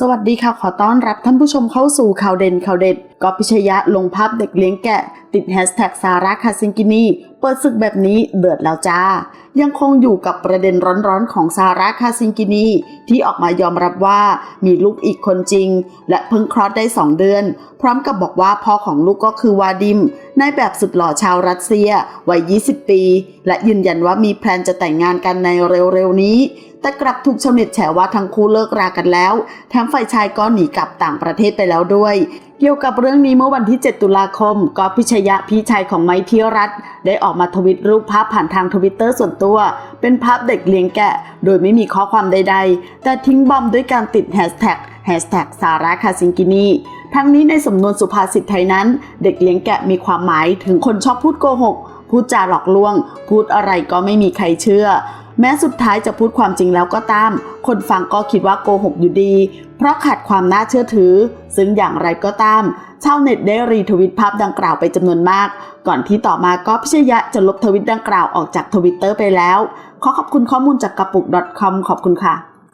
สวัสดีค่ะ ขอต้อนรับท่านผู้ชมเข้าสู่ข่าวเด่นข่าวเด็ดกอพิชยะลงภาพเด็กเลี้ยงแกะ ติดแฮชแท็กซาร่าคาซิงกินีเปิดศึกแบบนี้เดือดแล้วจ้า ยังคงอยู่กับประเด็นร้อนๆของซาร่าคาซิงกินีที่ออกมายอมรับว่ามีลูกอีกคนจริง และเพิ่งคลอดได้ 2 เดือน พร้อมกับบอกว่าพ่อของลูกก็คือวาดิม นายแบบสุดหล่อชาวรัสเซียวัย 20 ปี และยืนยันว่ามีแพลนจะแต่งงานกันในเร็วๆนี้ แต่กลับถูกชาวเน็ตแฉว่าทั้งคู่เลิกรากันแล้ว แถมฝ่ายชายก็หนีกลับต่างประเทศไปแล้วด้วยเกี่ยวกับเรื่องนี้เมื่อวันที่ 7 ตุลาคมกอพิชยะพี่ชายของไม้พิรัตได้ออกมาทวิตรูปภาพผ่านทางทวิตเตอร์ส่วนตัว เป็นภาพเด็กเลี้ยงแกะ โดยไม่มีข้อความใดๆ แต่ทิ้งบอมด้วยการติดแฮชแท็ก แฮชแท็กซาร่าคาซิงกินีทั้งนี้ในสำนวนสุภาษิตไทยนั้น เด็กเลี้ยงแกะมีความหมายถึงคนชอบพูดโกหก พูดจาหลอกลวง พูดอะไรก็ไม่มีใครเชื่อ แม้สุดท้ายจะพูดความจริงแล้วก็ตาม คนฟังก็คิดว่าโกหกอยู่ดี เพราะขาดความน่าเชื่อถือ ซึ่งอย่างไรก็ตามชาวเน็ตได้รีทวิตภาพดังกล่าวไปจำนวนมาก ก่อนที่ต่อมาก็พิชยะจะลบทวิตดังกล่าวออกจากทวิตเตอร์ไปแล้ว ขอขอบคุณข้อมูลจากกระปุก .com ขอบคุณค่ะ